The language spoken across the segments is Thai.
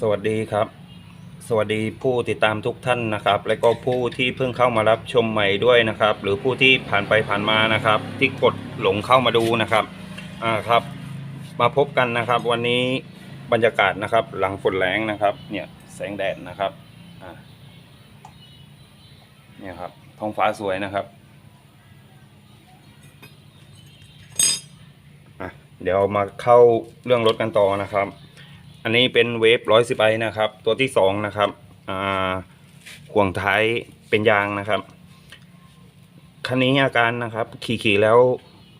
สวัสดีครับ สวัสดีผู้ติดตามทุกท่านนะครับ และก็ผู้ที่เพิ่งเข้ามารับชมใหม่ด้วยนะครับ หรือผู้ที่ผ่านไปผ่านมานะครับ ที่กดหลงเข้ามาดูนะครับอ่าครับ มาพบกันนะครับ วันนี้บรรยากาศนะครับ หลังฝนแรงนะครับ เนี่ยแสงแดดนะครับอ่าเนี่ยครับท้องฟ้าสวยนะครับอะเดี๋ยวมาเข้าเรื่องรถกันต่อนะครับ อันนี้เป็นเวฟร้อยสิบไอนะครับ ตัวที่สองนะครับอ่าห่วงท้ายเป็นยางนะครับคันนี้อาการนะครับ ขี่ขี่แล้ว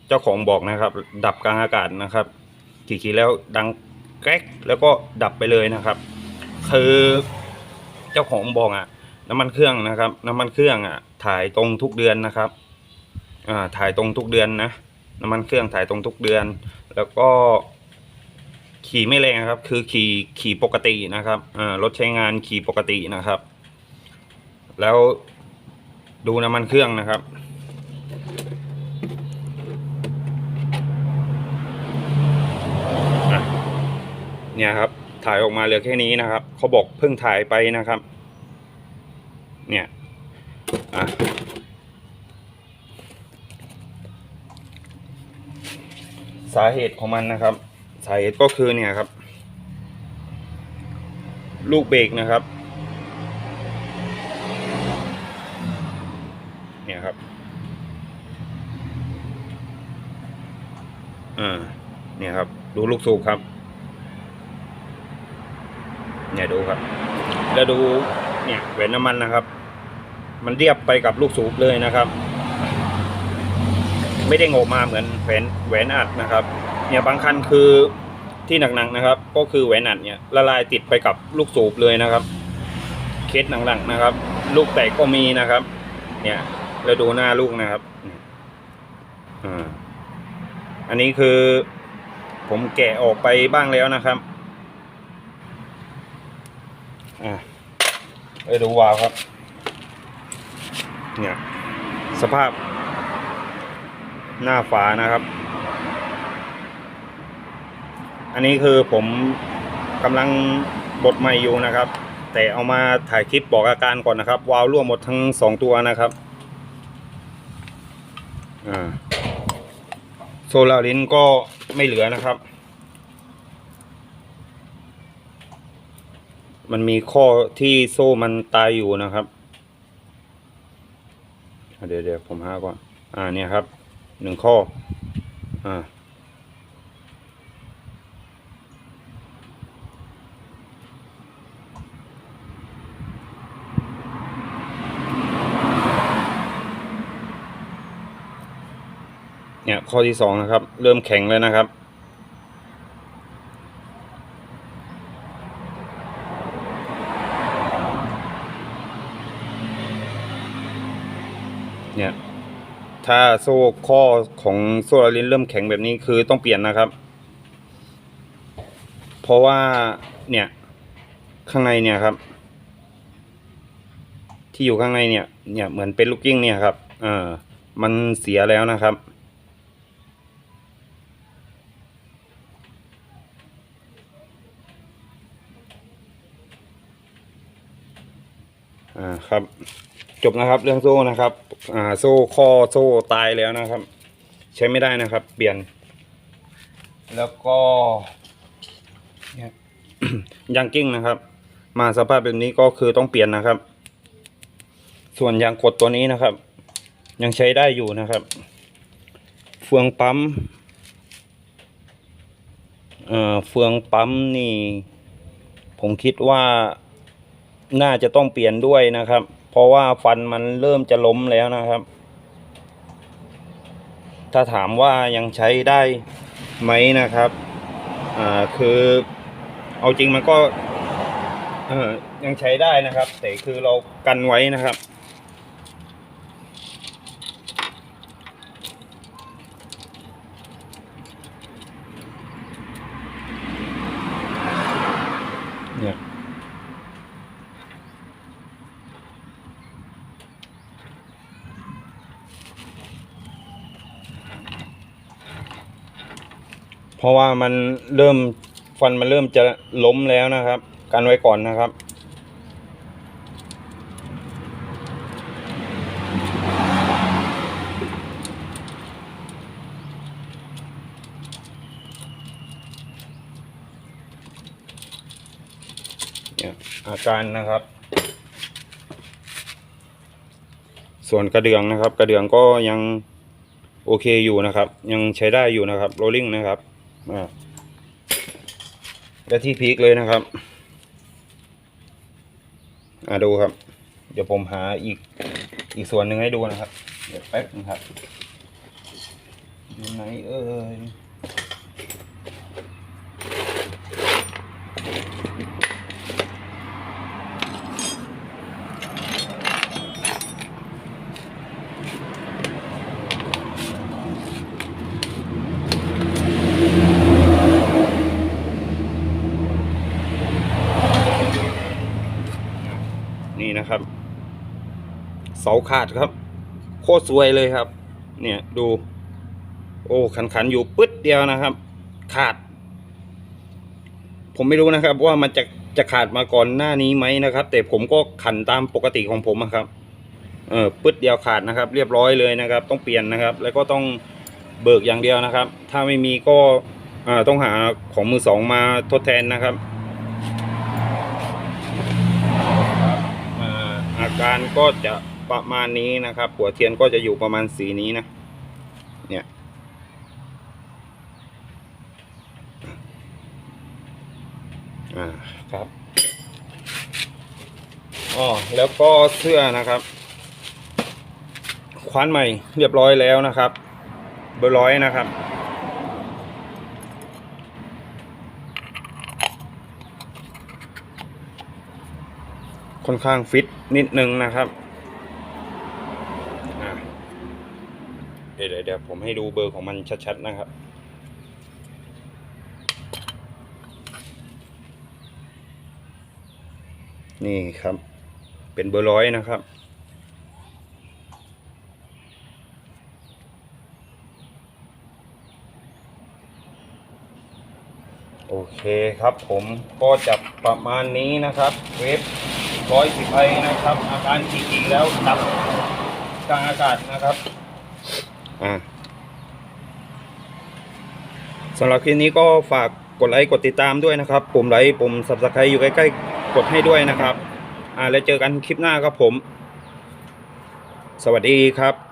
เจ้าของบอกนะครับ ดับกลางอากาศนะครับ ขี่ขี่แล้วดังแกรกแล้วก็ดับไปเลยนะครับ คือเจ้าของบอกอะน้ำมันเครื่องนะครับ น้ำมันเครื่องอะถ่ายตรงทุกเดือนนะครับอ่าถ่ายตรงทุกเดือนนะน้ำมันเครื่องถ่ายตรงทุกเดือน แล้วก็ ขี่ไม่แรงครับ คือขี่ขี่ปกตินะครับอ่ารถใช้งานขี่ปกตินะครับ แล้วดูน้ำมันเครื่องนะครับ เนี่ยครับ ถ่ายออกมาเหลือแค่นี้นะครับเขาบอกเพิ่งถ่ายไปนะครับ เนี่ยอะสาเหตุของมันนะครับ สาเหตุก็คือเนี่ยครับ ลูกเบรกนะครับ เนี่ยครับอ่าเนี่ยครับ ดูลูกสูบครับ เนี่ยดูครับ แล้วดูเนี่ยแหวนน้ำมันนะครับ มันเรียบไปกับลูกสูบเลยนะครับ ไม่ได้โงกมาเหมือนแหวนแหวนอัดนะครับ เนี่ยบางคันคือที่หนักๆนะครับ ก็คือแหวนอัดเนี่ยละลายติดไปกับลูกสูบเลยนะครับ เคสหนักๆนะครับ ลูกแตกก็มีนะครับ เนี่ยแล้วดูหน้าลูกนะครับอ่าอันนี้คือผมแกะออกไปบ้างแล้วนะครับอ่าไปดูวาล์วครับ เนี่ยสภาพหน้าฝานะครับ อันนี้คือผมกำลังบดใหม่อยู่นะครับ แต่เอามาถ่ายคลิปบอกอาการก่อนนะครับ วาล์วรั่วหมดทั้งสองตัวนะครับโซลารินก็ไม่เหลือนะครับ มันมีข้อที่โซ่มันตายอยู่นะครับเดี๋ยวเดี๋ยวผมหาก่อน อ่าเนี่ยครับหนึ่งข้อ อ่า ข้อที่สองนะครับ เริ่มแข็งเลยนะครับ เนี่ย ถ้าโซ่ข้อของโซ่ลาลินเริ่มแข็งแบบนี้คือต้องเปลี่ยนนะครับ เพราะว่าเนี่ย ข้างในเนี่ยครับ ที่อยู่ข้างในเนี่ย เนี่ยเหมือนเป็นลูกกิ้งเนี่ยครับ เออมันเสียแล้วนะครับ อ่าครับ จบนะครับเรื่องโซ่นะครับ อ่าโซ่ข้อโซ่ตายแล้วนะครับ ใช้ไม่ได้นะครับ เปลี่ยน แล้วก็ยยางกิ้งนะครับ มาสภาพแบบนี้ก็คือต้องเปลี่ยนนะครับ ส่วนยางกดตัวนี้นะครับ ยังใช้ได้อยู่นะครับ เฟืองปั๊มเอ่อเฟืองปั๊มนี่ ผมคิดว่า น่าจะต้องเปลี่ยนด้วยนะครับ เพราะว่าฟันมันเริ่มจะล้มแล้วนะครับ ถ้าถามว่ายังใช้ได้ไหมนะครับอ่าคือเอาจริงมันก็ยังใช้ได้นะครับ แต่คือเรากันไว้นะครับ ราะว่ามันเริ่มฟันมันเริ่มจะล้มแล้วนะครับ กันไว้ก่อนนะครับนี่อาการนะครับ ส่วนกระเดื่องนะครับ กระเดื่องก็ยังโอเคอยู่นะครับ ยังใช้ได้อยู่นะครับโรลลิ่งนะครับ และที่พีคเลยนะครับอ่าดูครับ เดี๋ยวผมหาอีกอีกส่วนหนึ่งให้ดูนะครับ เดี๋ยวแป๊บนึงครับอยู่ไหนเอ่ย เสาขาดครับ โคตรสวยเลยครับ เนี่ยดู โอ้ขันขันๆอยู่ปึ๊ดเดียวนะครับ ขาด ผมไม่รู้นะครับว่ามันจะจะขาดมาก่อนหน้านี้ไหมนะครับ แต่ผมก็ขันตามปกติของผมครับ เออปึ๊ดเดียวขาดนะครับ เรียบร้อยเลยนะครับ ต้องเปลี่ยนนะครับ แล้วก็ต้องเบิกอย่างเดียวนะครับ ถ้าไม่มีก็ต้องหาของมือสองมาทดแทนนะครับอาการก็จะ ประมาณนี้นะครับ หัวเทียนก็จะอยู่ประมาณสีนี้นะ เนี่ย อ่าครับอ๋อแล้วก็เสื้อนะครับ คว้านใหม่เรียบร้อยแล้วนะครับ เบอร์ร้อยนะครับค่อนข้างฟิตนิดนึงนะครับอะเดี๋ยวเดี๋ยวเดี๋ยวผมให้ดูเบอร์ของมันชัดๆนะครับ นี่ครับ เป็นเบอร์ร้อยนะครับ โอเคครับผมก็จะประมาณนี้นะครับ เวฟร้อยสิบไอนะครับ อาการจริงๆแล้วดับกลางอากาศนะครับ อ่าสำหรับคลิปนี้ก็ฝากกดไลค์กดติดตามด้วยนะครับ ปุ่มไลค์ปุ่ม subscribe อยู่ใกล้ๆกดให้ด้วยนะครับ อ่าแล้วเจอกันคลิปหน้าครับผม สวัสดีครับ